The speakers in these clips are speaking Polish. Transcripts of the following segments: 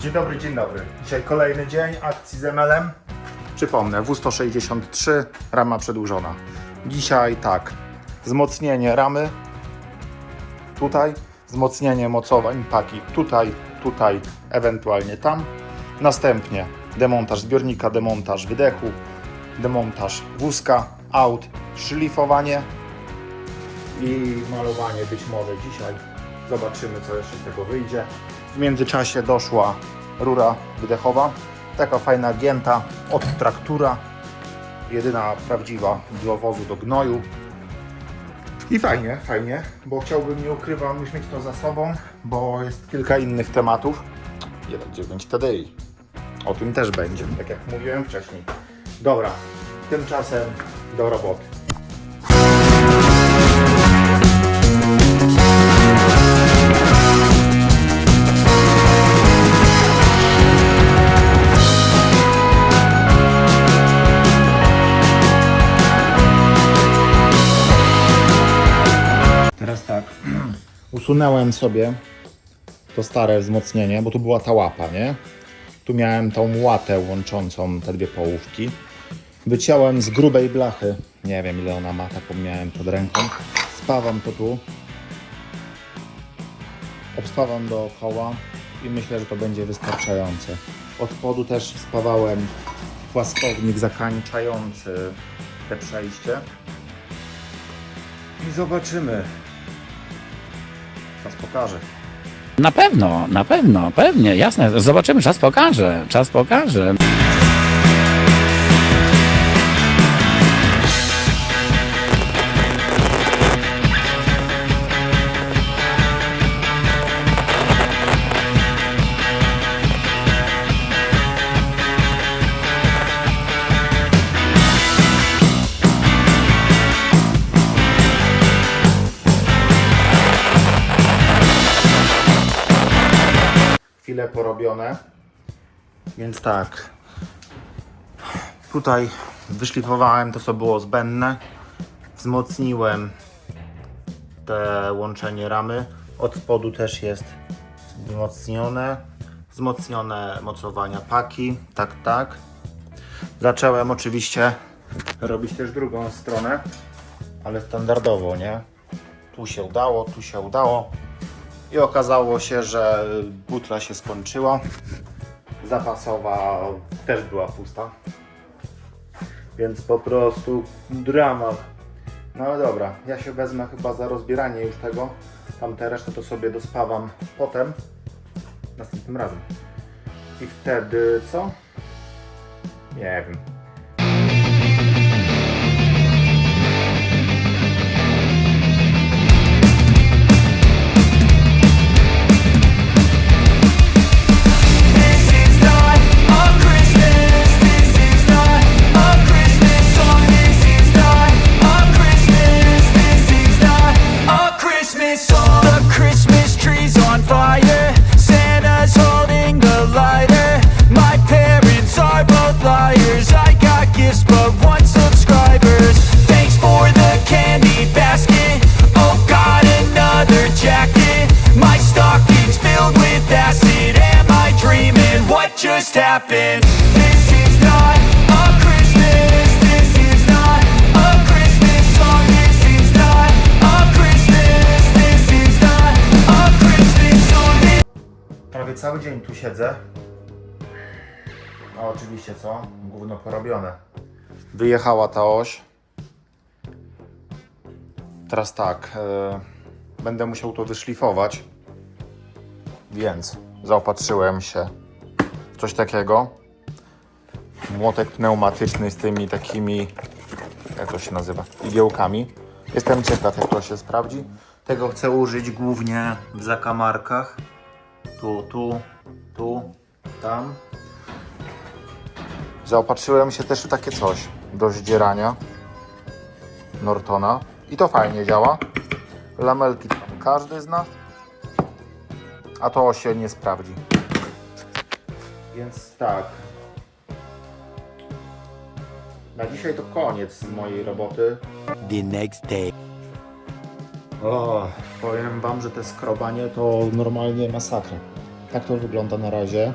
Dzień dobry, dzień dobry. Dzisiaj kolejny dzień akcji z ML-em. Przypomnę, W163, rama przedłużona. Dzisiaj tak, wzmocnienie ramy, tutaj, wzmocnienie mocowań paki tutaj, tutaj, ewentualnie tam. Następnie demontaż zbiornika, demontaż wydechu, demontaż wózka, aut, szlifowanie i malowanie być może dzisiaj. Zobaczymy, co jeszcze z tego wyjdzie. W międzyczasie doszła rura wydechowa, taka fajna gięta od traktura, jedyna prawdziwa do wozu do gnoju. I fajnie, fajnie, bo chciałbym, nie ukrywam, już mieć to za sobą, bo jest kilka innych tematów. 1.9 TDI. O tym też będzie, tak jak mówiłem wcześniej. Dobra, tymczasem do roboty. Usunąłem sobie to stare wzmocnienie, bo tu była ta łapa, nie? Tu miałem tą łatę łączącą te dwie połówki. Wyciąłem z grubej blachy. Nie wiem ile ona ma, taką miałem pod ręką. Spawam to tu. Obstawam dookoła i myślę, że to będzie wystarczające. Od spodu też spawałem płaskownik zakańczający te przejście. I zobaczymy. Pokaże. Na pewno, na pewno, pewnie, jasne. Zobaczymy, czas pokaże, czas pokaże. Chwilę porobione. Więc tak. Tutaj wyszlifowałem to, co było zbędne. Wzmocniłem te łączenie ramy. Od spodu też jest wzmocnione. Wzmocnione mocowania paki. Tak, tak. Zacząłem oczywiście robić też drugą stronę, ale standardowo, nie? Tu się udało, tu się udało. I okazało się, że butla się skończyła. Zapasowa też była pusta. Więc po prostu dramat. No ale dobra, ja się wezmę chyba za rozbieranie już tego. Tamte resztę to sobie dospawam potem. Następnym razem. I wtedy co? Nie wiem. Song. Prawie cały dzień tu siedzę. A oczywiście co? Gówno porobione. Wyjechała ta oś. Teraz tak. e, będę musiał to wyszlifować. Więc zaopatrzyłem się coś takiego. Młotek pneumatyczny z tymi takimi. Jak to się nazywa? Igiełkami. Jestem ciekaw, jak to się sprawdzi. Tego chcę użyć głównie w zakamarkach tu, tu, tu, tam. Zaopatrzyłem się też w takie coś do zdzierania Nortona i to fajnie działa. Lamelki każdy zna, a to się nie sprawdzi. Więc tak. Na dzisiaj to koniec mojej roboty. The next day. O, powiem wam, że te skrobanie to normalnie masakra. Tak to wygląda na razie.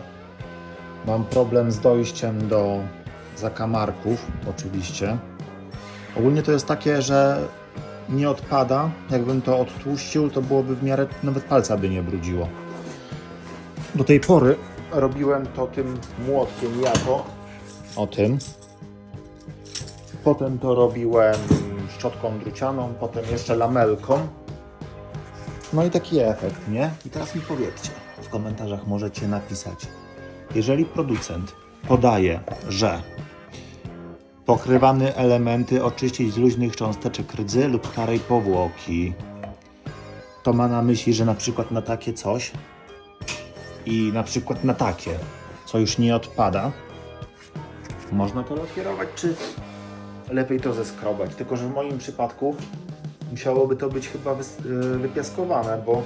Mam problem z dojściem do zakamarków, oczywiście. Ogólnie to jest takie, że nie odpada. Jakbym to odtłuścił, to byłoby w miarę, nawet palca by nie brudziło. Do tej pory robiłem to tym młotkiem jako, o tym. Potem to robiłem szczotką drucianą, potem jeszcze lamelką. No i taki efekt, nie? I teraz mi powiedzcie, w komentarzach możecie napisać, jeżeli producent podaje, że pokrywane elementy oczyścić z luźnych cząsteczek rdzy lub starej powłoki, to ma na myśli, że na przykład na takie coś i na przykład na takie, co już nie odpada, można to lakierować, czy lepiej to zeskrobać? Tylko, że w moim przypadku musiałoby to być chyba y, wypiaskowane, bo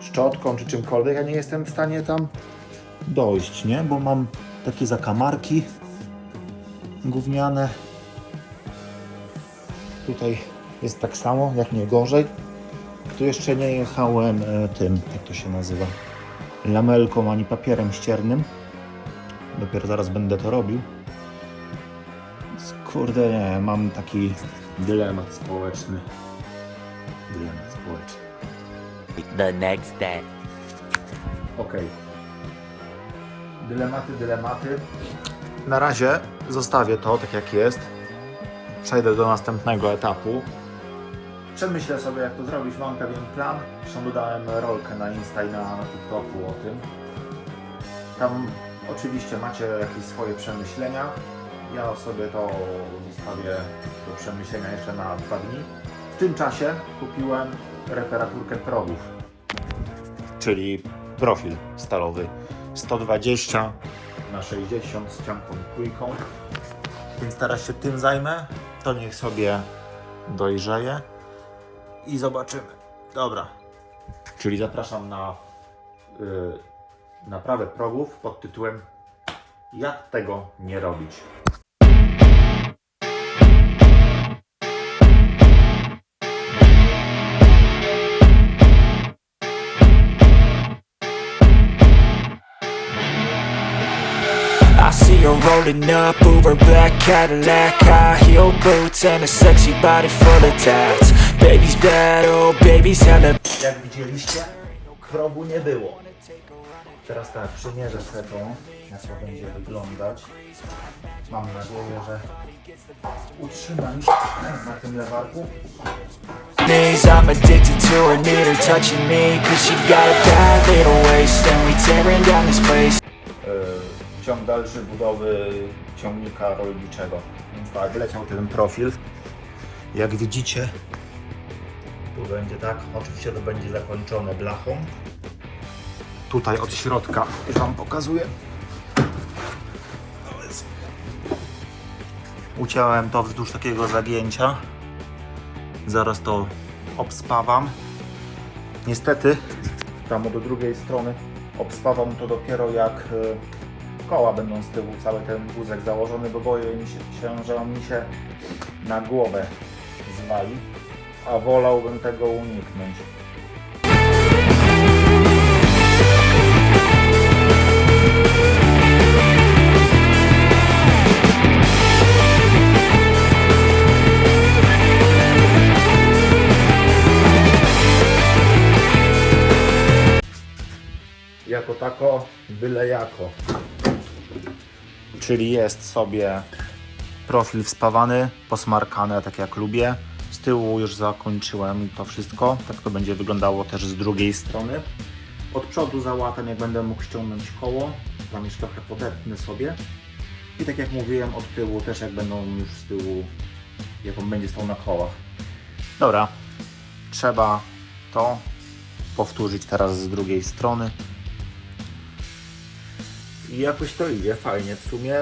szczotką czy czymkolwiek ja nie jestem w stanie tam dojść, nie? Bo mam takie zakamarki gówniane. Tutaj jest tak samo, jak nie gorzej. Tu jeszcze nie jechałem e, tym, jak to się nazywa, lamelką ani papierem ściernym. Dopiero zaraz będę to robił. Kurde, nie, mam taki dylemat społeczny. Dylemat społeczny. the next day. Okej. Dylematy, dylematy. Na razie zostawię to tak jak jest. Przejdę do następnego etapu. Przemyślę sobie jak to zrobić, mam pewien plan. Zresztą dodałem rolkę na Insta i na TikToku o tym. Tam oczywiście macie jakieś swoje przemyślenia. Ja sobie to zostawię do przemyślenia jeszcze na dwa dni. W tym czasie kupiłem reparaturkę progów czyli profil stalowy 120 na 60 z ciągłą trójką. Więc teraz się tym zajmę. To niech sobie dojrzeje i zobaczymy. Dobra. Czyli zapraszam na yy, naprawę progów pod tytułem Jak tego nie robić. I see her rolling up, Uber black Cadillac High heel boots and a sexy body full of tats Baby's bad, oh baby's hella Jak widzieliście, progu nie było. Teraz tak, przymierzę sobie to, jak to będzie wyglądać. Mam nadzieję, że utrzyma mi się na tym lewarku. I'm addicted to her, need her touching me Cause she got a bad little waist And we tearing down this place Yy, ciąg dalszy budowy ciągnika rolniczego. Więc tak, leciał ten profil. Jak widzicie, będzie tak, oczywiście to będzie zakończone blachą. Tutaj od środka już Wam pokazuję. Uciąłem to wzdłuż takiego zagięcia. Zaraz to obspawam. Niestety, tam do drugiej strony obspawam to dopiero jak y, koła będą z tyłu, cały ten wózek założony, bo boję mi się, że on mi się na głowę zwali, a wolałbym tego uniknąć. jako tako, byle jako. Czyli jest sobie profil wspawany, posmarkane tak jak lubię. Tyłu już zakończyłem to wszystko. Tak to będzie wyglądało też z drugiej strony. Od przodu załatam, jak będę mógł ściągnąć koło. Tam jeszcze trochę podetnę sobie. I tak jak mówiłem, od tyłu też jak będą już z tyłu, jak on będzie stał na kołach. Dobra, trzeba to powtórzyć teraz z drugiej strony. I jakoś to idzie fajnie. W sumie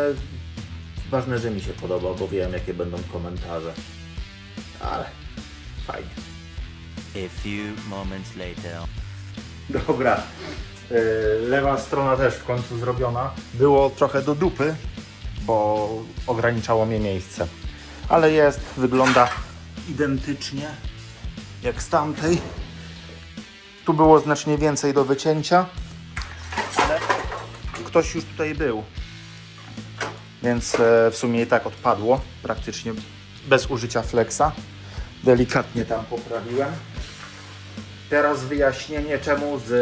ważne, że mi się podoba, bo wiem jakie będą komentarze. Ale fajnie. A few moments later. Dobra. Yy, lewa strona też w końcu zrobiona. Było trochę do dupy, bo ograniczało mnie miejsce. Ale jest, wygląda identycznie jak z tamtej. Tu było znacznie więcej do wycięcia. ktoś już tutaj był. Więc e, w sumie i tak odpadło, praktycznie bez użycia flexa. Delikatnie tam poprawiłem. Teraz wyjaśnienie czemu z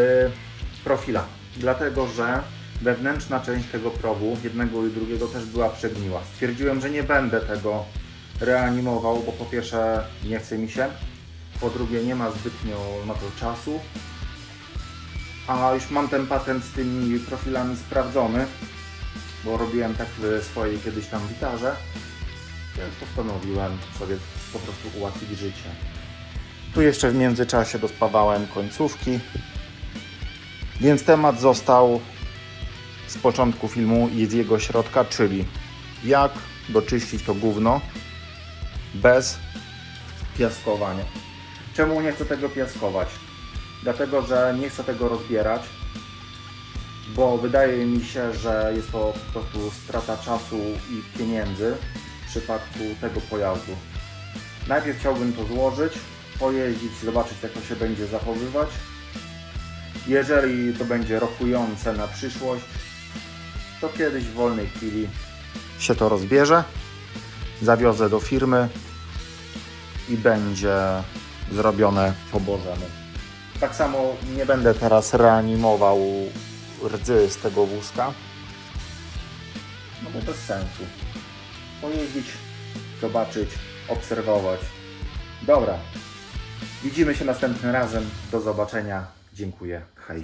profila. Dlatego, że wewnętrzna część tego progu, jednego i drugiego też była przegniła. Stwierdziłem, że nie będę tego reanimował, bo po pierwsze nie chce mi się, po drugie nie ma zbytnio na to czasu, a już mam ten patent z tymi profilami sprawdzony, bo robiłem tak w swojej kiedyś tam gitarze, więc postanowiłem sobie po prostu ułatwić życie. Tu jeszcze w międzyczasie dospawałem końcówki, więc temat został z początku filmu i z jego środka, czyli jak doczyścić to gówno bez piaskowania. Czemu nie chcę tego piaskować? Dlatego, że nie chcę tego rozbierać, bo wydaje mi się, że jest to po prostu strata czasu i pieniędzy przypadku tego pojazdu. Najpierw chciałbym to złożyć, pojeździć, zobaczyć jak to się będzie zachowywać. Jeżeli to będzie rokujące na przyszłość, to kiedyś w wolnej chwili się to rozbierze, zawiozę do firmy i będzie zrobione po Bożemu. Tak samo nie będę teraz reanimował rdzy z tego wózka, no bo bez sensu. Pojeździć, zobaczyć, obserwować. Dobra, widzimy się następnym razem. Do zobaczenia. Dziękuję. Hej.